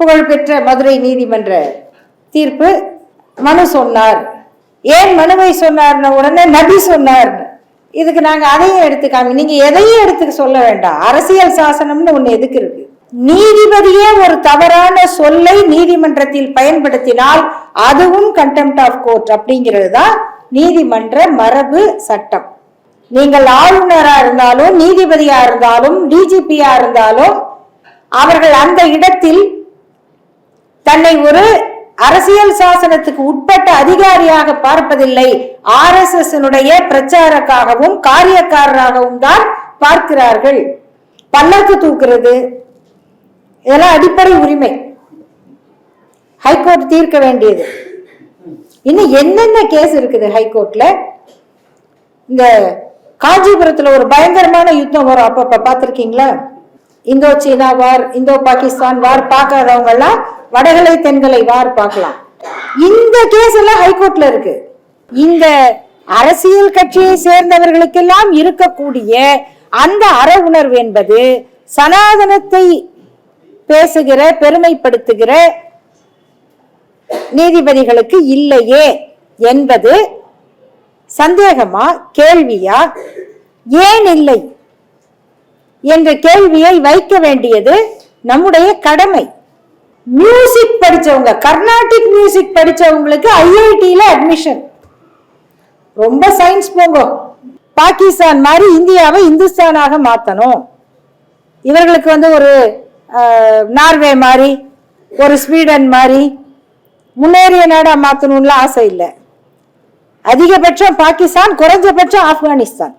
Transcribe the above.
புகழ்பெற்ற மதுரை நீதிமன்ற தீர்ப்பு மனு சொன்னார். ஏன் மனுவை சொன்னார்ன உடனே நபி சொன்னார். இதுக்கு நாங்க அதையும் எடுத்துக்காமி நீங்க எதையும் எடுத்துக்க சொல்ல வேண்டாம். அரசியல் சாசனம்னு ஒண்ணு எதுக்கு இருக்கு? நீதிபதியே ஒரு தவறான சொல்லை நீதிமன்றத்தில் பயன்படுத்தினால் அதுவும் கண்டெம்ட் ஆஃப் கோர்ட் அப்படிங்கிறது தான் நீதிமன்ற மரபு சட்டம். நீங்கள் ஆளுநரா இருந்தாலும் நீதிபதியா இருந்தாலும் டிஜிபியா இருந்தாலும் அவர்கள் அந்த இடத்தில் தன்னை ஒரு அரசியல் சாசனத்துக்கு உட்பட்ட அதிகாரியாக பார்ப்பதில்லை. ஆர் எஸ் எஸ் பிரச்சாரக்காகவும் காரியக்காரராகவும் தான் பார்க்கிறார்கள். பல்லக்கு தூக்குறது இதெல்லாம் அடிப்படை உரிமை. ஹைகோர்ட் தீர்க்க வேண்டியது. இன்னும் என்னென்ன கேஸ் இருக்குது ஹைகோர்ட்ல? இந்த காஞ்சிபுரத்துல ஒரு பயங்கரமான யுத்தம் வரும். அப்பப்ப பாத்திருக்கீங்களா Indo China war Indo Pakistan war பார்க்காதவங்க எல்லாம் வடகலை தென்கலை வார் பார்க்கலாம். இந்த கேஸ் எல்லாம் ஹைகோர்ட்ல இருக்கு. இந்த அரசியல் கட்சியை சேர்ந்தவர்களுக்கெல்லாம் இருக்கக்கூடிய அந்த அற உணர்வு என்பது சனாதனத்தை பேசுகிற பெருமைப்படுத்துகிற நீதிபதிகளுக்கு இல்லையே என்பது சந்தேகமா கேள்வியா? ஏன் இல்லை? என்ற கேள்வியை வைக்க வேண்டியது நம்முடைய கடமை. மியூசிக் படிச்சவங்க கர்நாடிக் மியூசிக் படிச்சவங்களுக்கு ஐஐடியில அட்மிஷன் ரொம்ப சயின்ஸ் போங்க. பாகிஸ்தான் மாதிரி இந்தியாவை இந்துஸ்தானாக மாத்தணும். இவர்களுக்கு வந்து ஒரு நார்வே மாதிரி ஒரு ஸ்வீடன் மாதிரி முன்னேறிய நாடாக மாத்தணும்ல ஆசை இல்லை. அதிகபட்சம் பாகிஸ்தான் குறைஞ்சபட்சம் ஆப்கானிஸ்தான்.